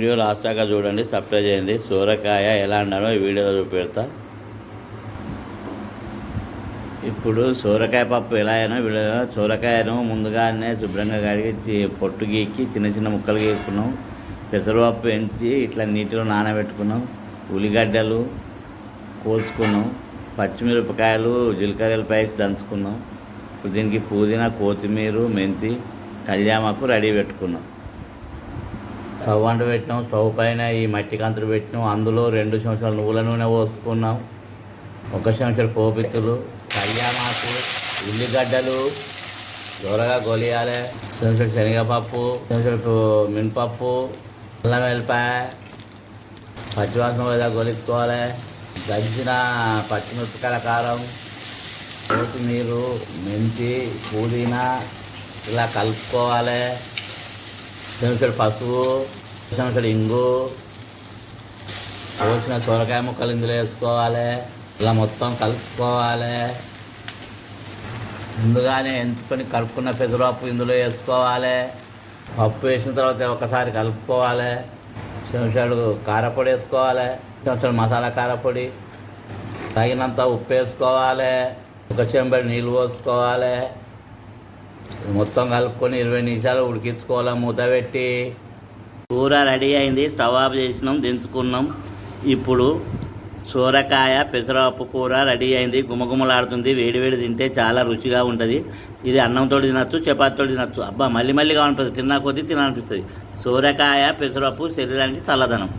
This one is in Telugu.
వీడియో లాస్ట్ దాకా చూడండి సబ్స్క్రైబ్ చేయండి. సూరకాయ ఎలా అన్నారో ఈ వీడియోలో చూపెడతా. ఇప్పుడు సూరకాయ పప్పు ఎలా అయినా వీడియో సూరకాయను ముందుగానే శుభ్రంగా కడిగి పొట్టు గీకి చిన్న చిన్న ముక్కలు గీసుకున్నాం. పెసరపప్పు ఎంచి ఇట్లా నీటిలో నానబెట్టుకున్నాం. ఉల్లిగడ్డలు కోసుకున్నాం. పచ్చిమిరపకాయలు జీలకర్రలు పైసి దంచుకున్నాం. దీనికి పుదీనా కొత్తిమీర మెంతి కళ్యామాకు రెడీ పెట్టుకున్నాం. స్టవ్ అంటు పెట్టినాం స్టవ్ పైన ఈ మట్టి కంతులు పెట్టినాం. అందులో రెండు చెంచాలు నువ్వుల నూనె పోసుకున్నాం. ఒక చెంచాడు పోపిత్తులు కళ్యామాకు ఉల్లిగడ్డలు దూరగా గొలియాలి చెంచాడు శనగపప్పు చెంచాడు మినపప్పు అల్లం వెల్లిపాయ పచ్చివాసన మీద గొలుక్కోవాలి దంచిన పచ్చిమిరపకాయల కారం కొత్తిమీర మెంతి పుదీనా ఇలా కలుపుకోవాలి. చెంచాడు పసుపు చెంచాడు ఇంగు కోసిన సొరకాయ ముక్కలు ఇందులో వేసుకోవాలి. ఇలా మొత్తం కలుపుకోవాలి. ముందుగానే ఎంచుకొని కలుపుకున్న పెసరపప్పు ఇందులో వేసుకోవాలి. పప్పు వేసిన తర్వాత ఒకసారి కలుపుకోవాలి. చెంచాడు కారపొడి వేసుకోవాలి. చెంచాడు మసాలా కారపొడి. తగినంత ఉప్పు వేసుకోవాలి. ఒక చెంబడి నీళ్ళు పోసుకోవాలి. మొత్తం కలుపుకొని ఇరవై నిమిషాలు ఉడికించుకోవాలి మూత పెట్టి. కూర రెడీ అయింది స్టవ్ ఆఫ్ చేసినాం దించుకున్నాం. ఇప్పుడు సూరకాయ పెసరపప్పు కూర రెడీ అయింది గుమగుమలాడుతుంది వేడివేడి తింటే చాలా రుచిగా ఉంటుంది. ఇది అన్నంతో తినచ్చు చపాతీతో తినచ్చు. అబ్బా మళ్ళీ మళ్ళీ కావాలనిపిస్తుంది తిన్నా కొద్దీ తినాలనిపిస్తుంది. సూరకాయ పెసరపప్పు శరీరానికి చల్లదనం.